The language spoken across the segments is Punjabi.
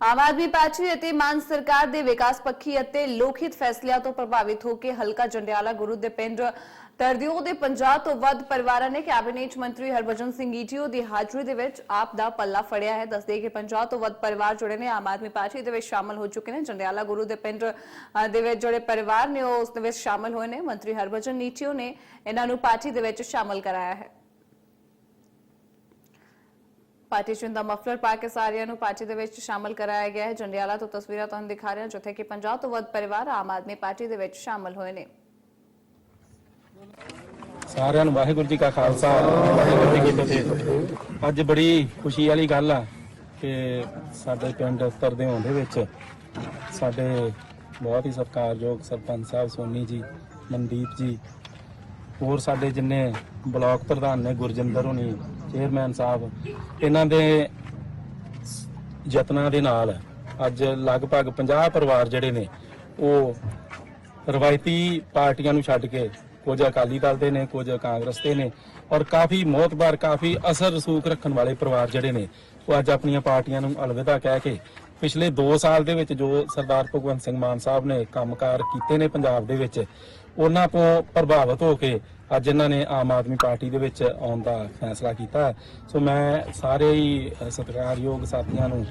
ਆਮ ਆਦਮੀ ਪਾਰਟੀ ਅਤੇ ਮਾਨ ਸਰਕਾਰ ਦੇ ਵਿਕਾਸ ਪੱਖੀ ਅਤੇ ਲੋਕਹਿਤ ਫੈਸਲਿਆਂ ਤੋਂ ਪ੍ਰਭਾਵਿਤ ਹੋ ਕੇ ਹਲਕਾ ਜੰਡਿਆਲਾ ਗੁਰੂ ਦੇ ਪਿੰਡ ਤਰਦਿਓ ਦੇ 50 ਤੋਂ ਵੱਧ ਪਰਿਵਾਰਾਂ ਨੇ ਕੈਬਨਿਟ ਮੰਤਰੀ ਹਰਭਜਨ ਸਿੰਘ ਈਟੀਓ ਦੀ ਹਾਜ਼ਰੀ ਦੇ ਵਿੱਚ ਆਪ ਦਾ ਪੱਲਾ ਫੜਿਆ ਹੈ। ਦੱਸਦੇ ਕਿ 50 ਤੋਂ ਵੱਧ ਪਰਿਵਾਰ ਜੁੜੇ ਨੇ, ਆਮ ਆਦਮੀ ਪਾਰਟੀ ਦੇ ਵਿੱਚ ਸ਼ਾਮਲ ਹੋ ਚੁੱਕੇ ਨੇ। ਜੰਡਿਆਲਾ ਗੁਰੂ ਦੇ ਪਿੰਡ ਦੇ ਵਿੱਚ ਜਿਹੜੇ ਪਰਿਵਾਰ ਨੇ, ਉਹ ਉਸ ਦੇ ਵਿੱਚ ਸ਼ਾਮਲ ਹੋਏ ਨੇ। ਮੰਤਰੀ ਹਰਭਜਨ ਈਟੀਓ ਨੇ ਇਹਨਾਂ ਨੂੰ ਪਾਰਟੀ ਦੇ ਵਿੱਚ ਸ਼ਾਮਲ ਕਰਾਇਆ ਹੈ। ਪਾਰਟੀ ਚੁਣ ਮਫਲਰ ਪਾ ਨੂੰ ਪਾਰਟੀ ਦੇ ਵਿੱਚ ਸ਼ਾਮਲ ਕਰਾਇਆ ਗਿਆ ਹੈ। ਜੰਡਿਆਲਾ ਤੋਂ ਤਸਵੀਰਾਂ ਤੁਹਾਨੂੰ ਦਿਖਾ ਰਹੇ ਹਾਂ, ਜਿੱਥੇ ਕਿ 50 ਤੋਂ ਵੱਧ ਪਰਿਵਾਰ ਆਮ ਆਦਮੀ ਪਾਰਟੀ ਦੇ ਵਿੱਚ ਸ਼ਾਮਲ ਹੋਏ ਨੇ। ਸਾਰਿਆਂ ਨੂੰ ਵਾਹਿਗੁਰੂ ਜੀ ਕਾ ਖਾਲਸਾ, ਵਾਹਿਗੁਰੂ ਜੀ ਕੀ ਫਤਿਹ। ਅੱਜ ਬੜੀ ਖੁਸ਼ੀ ਵਾਲੀ ਗੱਲ ਆ ਕਿ ਸਾਡੇ ਪਿੰਡ ਤਰਦਿਓਂ ਦੇ ਵਿੱਚ ਸਾਡੇ ਬਹੁਤ ਹੀ ਸਤਿਕਾਰਯੋਗ ਸਰਪੰਚ ਸਾਹਿਬ ਸੋਨੀ ਜੀ, ਮਨਦੀਪ ਜੀ, ਹੋਰ ਸਾਡੇ ਜਿੰਨੇ ਬਲਾਕ ਪ੍ਰਧਾਨ ਨੇ ਗੁਰਜਿੰਦਰ ਹੋਣੀ ਚੇਅਰਮੈਨ ਸਾਹਿਬ, ਇਹਨਾਂ ਦੇ ਯਤਨਾਂ ਦੇ ਨਾਲ ਅੱਜ ਲਗਭਗ 50 ਪਰਿਵਾਰ ਜਿਹੜੇ ਨੇ, ਉਹ ਰਵਾਇਤੀ ਪਾਰਟੀਆਂ ਨੂੰ ਛੱਡ ਕੇ ਕੁਝ ਅਕਾਲੀ ਦਲ ਦੇ ਨੇ, ਕੁਝ ਕਾਂਗਰਸ ਦੇ ਨੇ ਔਰ ਕਾਫੀ ਮੋਤਬਾਰ, ਕਾਫੀ ਅਸਰ ਰਸੂਖ ਰੱਖਣ ਵਾਲੇ ਪਰਿਵਾਰ ਜਿਹੜੇ ਨੇ, ਉਹ ਅੱਜ ਆਪਣੀਆਂ ਪਾਰਟੀਆਂ ਨੂੰ ਅਲਵਿਦਾ ਕਹਿ ਕੇ ਪਿਛਲੇ 2 ਸਾਲ ਦੇ ਵਿੱਚ ਜੋ ਸਰਦਾਰ ਭਗਵੰਤ ਸਿੰਘ ਮਾਨ ਸਾਹਿਬ ਨੇ ਕੰਮਕਾਰ ਕੀਤੇ ਨੇ ਪੰਜਾਬ ਦੇ ਵਿੱਚ, ਉਹਨਾਂ ਤੋਂ ਪ੍ਰਭਾਵਿਤ ਹੋ ਕੇ ਅੱਜ ਇਹਨਾਂ ਨੇ ਆਮ ਆਦਮੀ ਪਾਰਟੀ ਦੇ ਵਿੱਚ ਆਉਣ ਦਾ ਫੈਸਲਾ ਕੀਤਾ। ਸੋ ਮੈਂ ਸਾਰੇ ਹੀ ਸਤਿਕਾਰਯੋਗ ਸਾਥੀਆਂ ਨੂੰ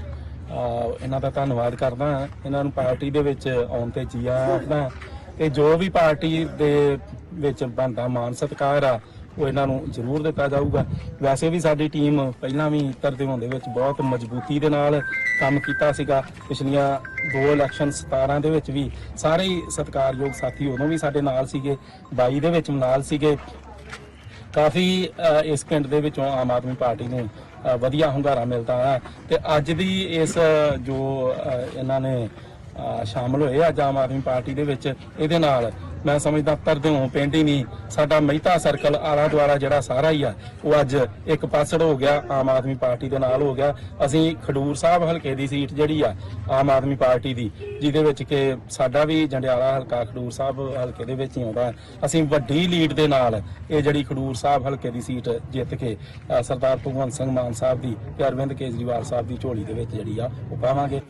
ਇਹਨਾਂ ਦਾ ਧੰਨਵਾਦ ਕਰਦਾ ਇਹਨਾਂ ਨੂੰ ਪਾਰਟੀ ਦੇ ਵਿੱਚ ਆਉਣ ਤੇ ਜੀ ਆਇਆਂ ਆਖਦਾ ਤੇ ਜੋ ਵੀ ਪਾਰਟੀ ਦੇ ਵਿੱਚ ਬਣਦਾ ਮਾਨ ਸਤਿਕਾਰ ਆ ਉਹ ਇਹਨਾਂ ਨੂੰ ਜ਼ਰੂਰ ਦਿੱਤਾ ਜਾਊਗਾ। ਵੈਸੇ ਵੀ ਸਾਡੀ ਟੀਮ ਪਹਿਲਾਂ ਵੀ ਤਰਦਿਓਂ ਦੇ ਵਿੱਚ ਬਹੁਤ ਮਜ਼ਬੂਤੀ ਦੇ ਨਾਲ ਕੰਮ ਕੀਤਾ ਸੀਗਾ। ਪਿਛਲੀਆਂ ਦੋ ਇਲੈਕਸ਼ਨ 17 ਦੇ ਵਿੱਚ ਵੀ ਸਾਰੇ ਹੀ ਸਤਿਕਾਰਯੋਗ ਸਾਥੀ ਉਦੋਂ ਵੀ ਸਾਡੇ ਨਾਲ ਸੀਗੇ 22 ਦੇ ਵਿੱਚ ਨਾਲ ਸੀਗੇ। ਕਾਫੀ ਇਸ ਪਿੰਡ ਦੇ ਵਿੱਚੋਂ ਆਮ ਆਦਮੀ ਪਾਰਟੀ ਨੂੰ ਵਧੀਆ ਹੁੰਗਾਰਾ ਮਿਲਦਾ ਹੈ। ਤੇ ਅੱਜ ਦੀ ਇਸ ਜੋ ਇਹਨਾਂ ਨੇ ਅ, ਸ਼ਾਮਲ ਹੋਏ ਅੱਜ ਆਮ ਆਦਮੀ ਪਾਰਟੀ ਦੇ ਵਿੱਚ ਇਹਦੇ ਨਾਲ ਮੈਂ ਸਮਝਦਾ ਤਰਦਿਓਂ ਪਿੰਡ ਹੀ ਨਹੀਂ। ਸਾਡਾ ਮਹਿਤਾ ਸਰਕਲ ਆਲਾ ਦੁਆਲਾ ਜਿਹੜਾ ਸਾਰਾ ਹੀ ਆ, ਉਹ ਅੱਜ ਇੱਕ ਪਾਸੜ ਹੋ ਗਿਆ, ਆਮ ਆਦਮੀ ਪਾਰਟੀ ਦੇ ਨਾਲ ਹੋ ਗਿਆ। ਅਸੀਂ ਖਡੂਰ ਸਾਹਿਬ ਹਲਕੇ ਦੀ ਸੀਟ ਜਿਹੜੀ ਆ, ਆਮ ਆਦਮੀ ਪਾਰਟੀ ਦੀ, ਜਿਹਦੇ ਵਿੱਚ ਕਿ ਸਾਡਾ ਵੀ ਜੰਡਿਆਲਾ ਹਲਕਾ ਖਡੂਰ ਸਾਹਿਬ ਹਲਕੇ ਦੇ ਵਿੱਚ ਹੀ ਆਉਂਦਾ ਅਸੀਂ ਵੱਡੀ ਲੀਡ ਦੇ ਨਾਲ ਇਹ ਜਿਹੜੀ ਖਡੂਰ ਸਾਹਿਬ ਹਲਕੇ ਦੀ ਸੀਟ ਜਿੱਤ ਕੇ ਸਰਦਾਰ ਭਗਵੰਤ ਸਿੰਘ ਮਾਨ ਸਾਹਿਬ ਦੀ, ਤੇ ਅਰਵਿੰਦ ਕੇਜਰੀਵਾਲ ਸਾਹਿਬ ਦੀ ਝੋਲੀ ਦੇ ਵਿੱਚ ਜਿਹੜੀ ਆ, ਉਹ ਪਾਵਾਂਗੇ।